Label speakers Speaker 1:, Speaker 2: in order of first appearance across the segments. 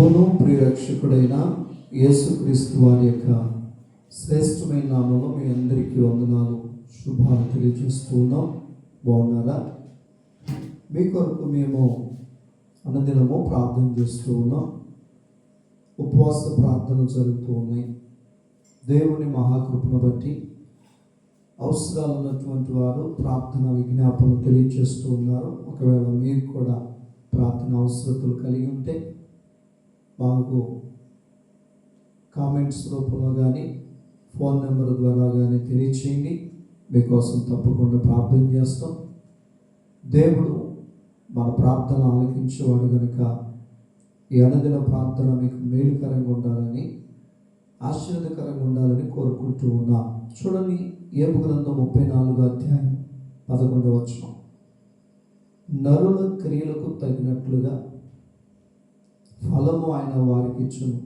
Speaker 1: ప్రభును ప్రియరక్షకుడైన యేసుక్రీస్తు వారి యొక్క శ్రేష్టమైన నామంలో మీ అందరికీ వందనాలు శుభాలు తెలియజేస్తూ ఉన్నాం. బాగున్నారా? మీ కొరకు మేము అనుదినము ప్రార్థన చేస్తూ ఉన్నాం. ఉపవాస ప్రార్థనలు జరుగుతూ ఉన్నాయి. దేవుని మహాకృపను బట్టి అవసరాలు ఉన్నటువంటి వారు ప్రార్థన విజ్ఞాపనలు తెలియజేస్తూ ఉన్నారు. ఒకవేళ మీరు కూడా ప్రార్థన అవసరతలు కలిగి ఉంటే మాకు కామెంట్స్ రూపంలో కానీ ఫోన్ నెంబర్ ద్వారా కానీ తెలియచేయండి. మీకోసం తప్పకుండా ప్రార్థన చేస్తాం. దేవుడు మన ప్రార్థన ఆలకించేవాడు కనుక ఈ అనుదిన ప్రార్థన మీకు మేలుకరంగా ఉండాలని ఆశీర్వదకరంగా ఉండాలని కోరుకుంటూ ఉన్నా. చూడండి ఏపు గ్రంథం ముప్పై నాలుగు అధ్యాయం పదకొండవచ్చు నరుల క్రియలకు తగినట్లుగా ఫలము ఆయన వారికి ఇచ్చును.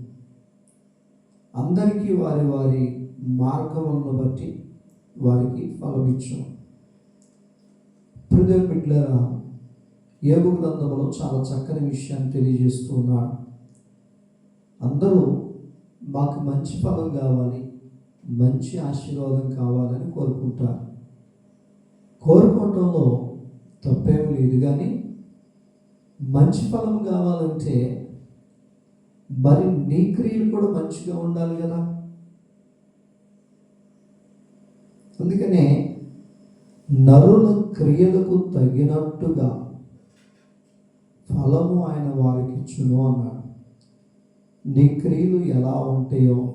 Speaker 1: అందరికీ వారి వారి మార్గములను బట్టి వారికి ఫలం ఇచ్చును హృదయ బిడ్డలారా ఏబు గ్రంథంలో చాలా చక్కని విషయాన్ని తెలియజేస్తూ ఉన్నాడు. అందరూ మాకు మంచి ఫలం కావాలి మంచి ఆశీర్వాదం కావాలని కోరుకుంటారు. కోరుకోవటంలో తప్పేమీ లేదు కానీ మంచి ఫలం కావాలంటే మరి నీ క్రియలు కూడా మంచిగా ఉండాలి కదా? అందుకనే నరుల క్రియలకు తగినట్టుగా ఫలము ఆయన వారికి ఇచ్చును అన్నాడు. నీ క్రియలు ఎలా ఉంటాయో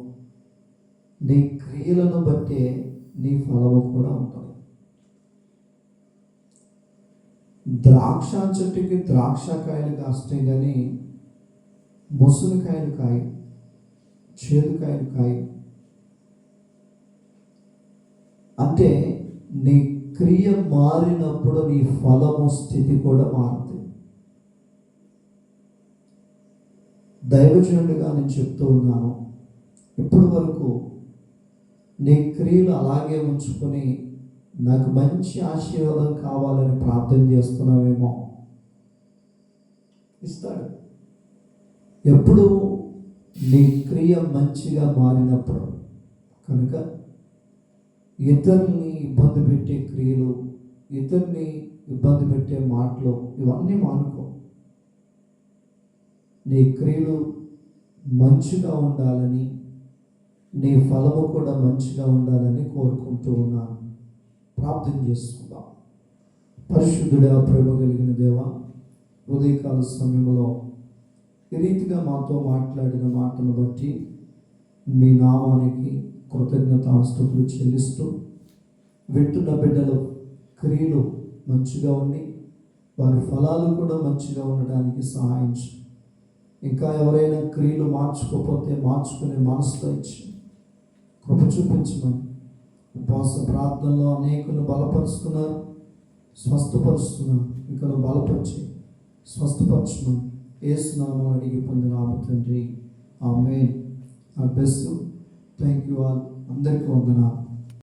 Speaker 1: నీ క్రియలను బట్టే నీ ఫలము కూడా ఉంటుంది. ద్రాక్ష చెట్టుకి ద్రాక్ష కాయలు కాస్తాయి కానీ ముసునికాయలు కాయ చేదుకాయలు కాయ. అంటే నీ క్రియ మారినప్పుడు నీ ఫలము స్థితి కూడా మారుతుంది. దైవజనుడిగా నేను చెప్తూ ఉన్నాను ఇప్పటి వరకు నీ క్రియలు అలాగే ఉంచుకొని నాకు మంచి ఆశీర్వాదం కావాలని ప్రార్థన చేస్తున్నావేమో. ఇస్తాడు. ఎప్పుడు నీ క్రియ మంచిగా మారినప్పుడు కనుక ఇతరుల్ని ఇబ్బంది పెట్టే క్రియలు ఇతరుని ఇబ్బంది పెట్టే మాటలు ఇవన్నీ మానుకో. నీ క్రియలు మంచిగా ఉండాలని నీ ఫలము కూడా మంచిగా ఉండాలని కోరుకుంటూ ఉన్నాను. ప్రార్థన చేసుకుందాం. పరిశుద్ధుడా ప్రేమ కలిగిన దేవ ఉదయకాల సమయంలో ఈ రీతిగా మాతో మాట్లాడిన మాటను బట్టి మీ నామానికి కృతజ్ఞతాస్తుతులు చెల్లిస్తూ వింటున్న బిడ్డలు క్రియలు మంచిగా ఉండి వారి ఫలాలు కూడా మంచిగా ఉండడానికి సహాయించు. ఇంకా ఎవరైనా క్రియలు మార్చుకోకపోతే మార్చుకునే మనసుతో ఇచ్చి కృప చూపించమని ఉపవాస ప్రార్థనలో అనేకులు బలపరుస్తున్నారు స్వస్థపరుస్తున్నారు. ఇంకా బలపరిచి స్వస్థపరచమని ఏసునామం అడిగి పొందిన తండ్రి. ఆమె ఆ బెస్ట్ థ్యాంక్ యూ ఆల్. అందరికీ వందనాలు.